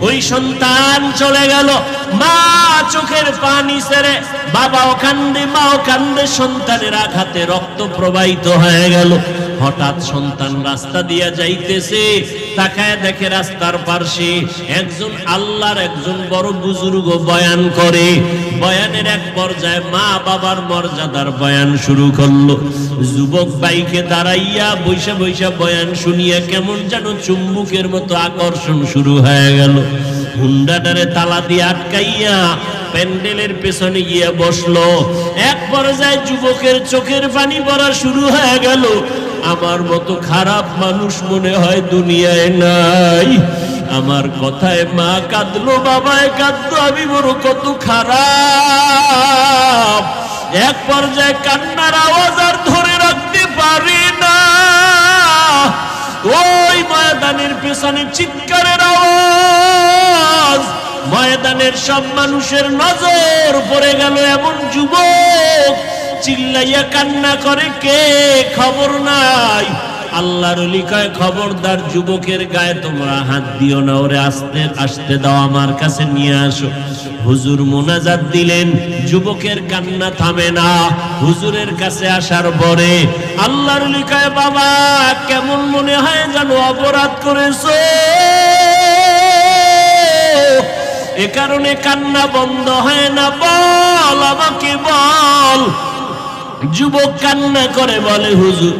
ওই সন্তান চলে গেল। মা চোখের পানি সেরে বাবা বাবাও কান্দে, মাও কান্দে, সন্তানের আঘাতে রক্ত প্রবাহিত হয়ে গেল। হঠাৎ সন্তান রাস্তা দিয়া যাইতেছে, তাকায় দেখে রাস্তার পার্শ্বে একজন আল্লাহর একজন বড় বুজুর্গ বয়ান করে। বয়ানের এক পর্যায়ে মা বাবার মর্যাদার বয়ান শুরু করল। যুবক বাইকে দাঁড়াইয়া বৈশা বৈশা বয়ান শুনিয়া কেমন যেন চুম্বুকের মতো আকর্ষণ শুরু হয়ে গেল। হুন্ডাটারে তালা দিয়ে আটকাইয়া প্যান্ডেলের পেছনে গিয়ে বসল। এক পর্যায়ে যুবকের চোখের পানি পড়া শুরু হয়ে গেল। আমার মতো খারাপ মানুষ মনে হয় দুনিয়ায় নাই। আমার কথায় মা কাঁদলো, বাবায় কাঁদলো, আমি বড় কত খারাপ। এক পর্যায়ে কান্নার আওয়াজ আর ধরে রাখতে পারি না। ওই ময়দানের পেছনে চিৎকারের আওয়াজ, ময়দানের সব মানুষের নজর পড়ে গেল এমন যুবক। চিল্লাইয়া কান্না করে, কে? খবর নাই। আল্লাহর অলি কয় খবরদার যুবকের গায়ে তোমরা হাত দিও না, ওরে আসতে আসতে দাও আমার কাছে, নিয়ে আসো। হুজুর মোনাজাত দিলেন, যুবকের কান্না থামে না। হুজুরের কাছে আসার পরে আল্লাহর অলি কয় বাবা, কেমন মনে হয় যেন অপরাধ করেছ? এ কারণে কান্না বন্ধ হয় না, বল, আমাকে বল। যুবক কান্না করে বলে, হুজুর,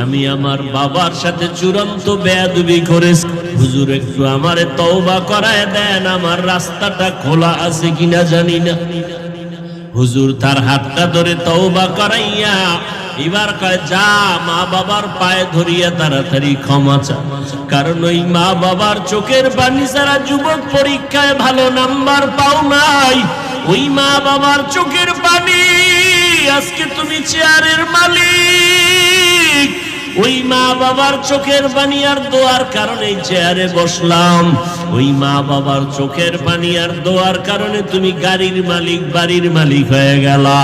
আমি আমার বাবার সাথে চূড়ান্ত বেয়াদবি করেছি। হুজুর, একটু আমারে তওবা করায় দেন, আমার রাস্তাটা খোলা আছে কিনা জানি না। হুজুর তার হাতটা ধরে তওবা করাইয়া এবার কয়, যা, মা বাবার পায়ে ধরিয়া তাড়াতাড়ি ক্ষমা চা। কারণ ওই মা বাবার চোখের পানি ছাড়া যুবক পরীক্ষায় ভালো নাম্বার পাও নাই। ওই মা বাবার চোখের পানি আজকে তুমি চেয়ারের মালিক। ওই মা বাবার চোখের পানি আর দোয়ার কারণে চেয়ারে বসলাম। ওই মা বাবার চোখের পানি আর দোয়ার কারণে তুমি গাড়ির মালিক, বাড়ির মালিক হয়ে গেলা।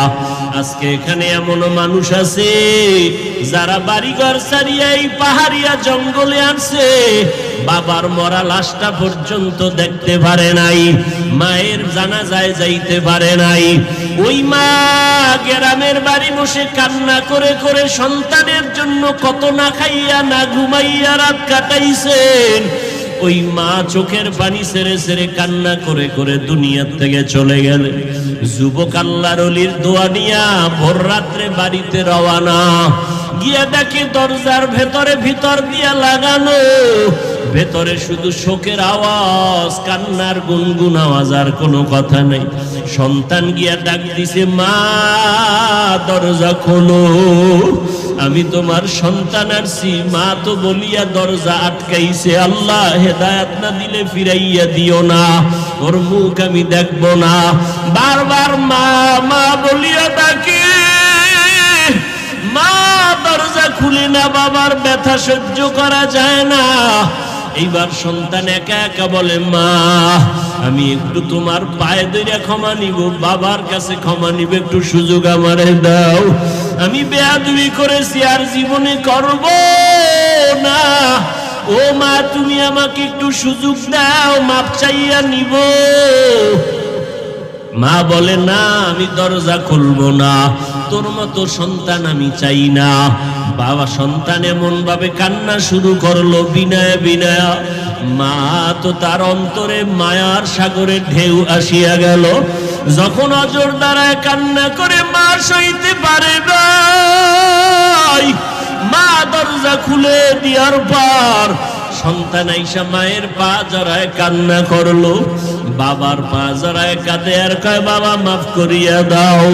আজকে এখানে এমন মানুষ আছে, যারা বাড়িঘর সারিয়া এই পাহাড়িয়া জঙ্গলে আছে বাবার মরা লাশটা পর্যন্ত দেখতে পারে নাই, মায়ের জানা যায় যাইতে পারে নাই। ওই মা গ্রামের বাড়ি বসে কান্না করে করে সন্তানের জন্য কত না খাইয়া না ঘুমাইয়া রাত কাটাইছেন। ওই মা চোখের পানি সেরে সেরে কান্না করে করে দুনিয়ার থেকে চলে গেলে যুবক আল্লাহর অলির দোয়া নিয়া ভোর রাত্রে বাড়িতে রওয়ানা গিয়া দেখে দরজার ভেতরে ভিতর দিয়া লাগানো। ভেতরে শুধু শোকের আওয়াজ, কান্নার গুনগুন আওয়াজ আর কোনো কথা নেই। সন্তান গিয়া ডাক দিছে, মা, দরজা খোলো। আমি তোমার সন্তান আরছি। মা তো বলিয়া দরজা আটকাইছে। আল্লাহ হেদায়াত না দিলে ফিরাইয়া দিও না। ওর মুখ আমি দেখব না। বারবার মা মা বলিয়া ডাকে, মা, দরজা খুলে না বাবার, ব্যথা সহ্য করা যায় না। এইবার সন্তান একা একা বলে, মা, আমি একটু তোমার পায়ে ধরে ক্ষমা নিব, বাবার কাছে ক্ষমা নিব, একটু সুযোগ আমারে দাও। আমি বেয়াদবি করেছি আর জীবনে করব না। ও মা, তুমি আমাকে একটু সুযোগ দাও, মাপ চাইয়া নিব। মা বলে, না, আমি দরজা খুলবো না। তোর মতো সন্তান আমি চাই না। বাবা সন্তান এমন ভাবে কান্না শুরু করল বিনয় বিনয়। মা তো তার অন্তরে মায়ার সাগরে ঢেউ আসিয়া গেল। যখন অজর দ্বারায় কান্না করে মা সইতে পারে নাই, মা দরজা খুলে দিয়ার পর সন্তান আইসা মায়ের পা জড়ায় কান্না করল। বাবার পা জড়ায় কাঁদে আর কয়, বাবা, মাফ করিয়া দাও।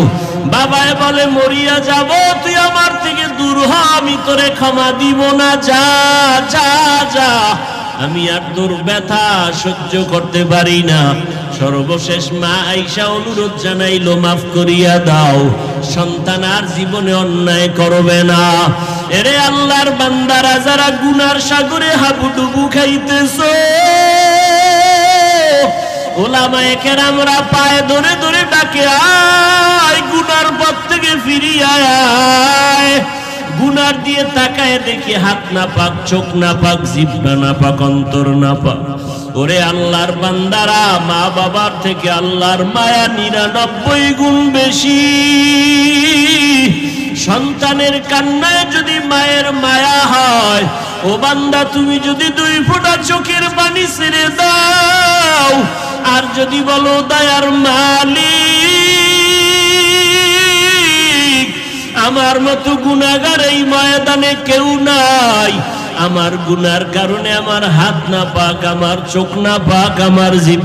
বাবায় বলে, মরিয়া যাব, তুই আমার থেকে দূর হ, আমি তোরে ক্ষমা দিব না। যা যা যা, আমি আর তোর ব্যথা সহ্য করতে পারি না। সর্বশেষ মা আইসা অনুরোধ জানাইলো, মাফ করিয়া দাও। সন্তান আর জীবনে অন্যায় করবে না। এরে আল্লাহর বান্দারা যারা গুনার সাগরে হাবুডুবু খাইতেছ, ওলামায়ে কেরামরা পায়ে ধরে ধরে ডাকে, আয় গুনার পথ থেকে ফিরিয়ে আয়। গুনার দিয়ে তাকায় দেখি হাত না পাক চোখ না পাক জিব্বা না পাক অন্তর না পাক ওরে আল্লাহর বান্দারা, মা বাবার থেকে আল্লাহর মায়া নিরানব্বই গুণ বেশি। সন্তানের কান্নায় যদি মায়ের মায়া হয়, ও বান্দা তুমি যদি দুই ফোঁটা চোখের পানি ছেড়ে দাও, আর যদি বলো, দয়ার মালিক আমার মতো গুণাগার এই ময়দানে কেউ নাই। আমার গুনার কারণে আমার হাত না পাক, আমার চোখ না পাক, আমার জিভ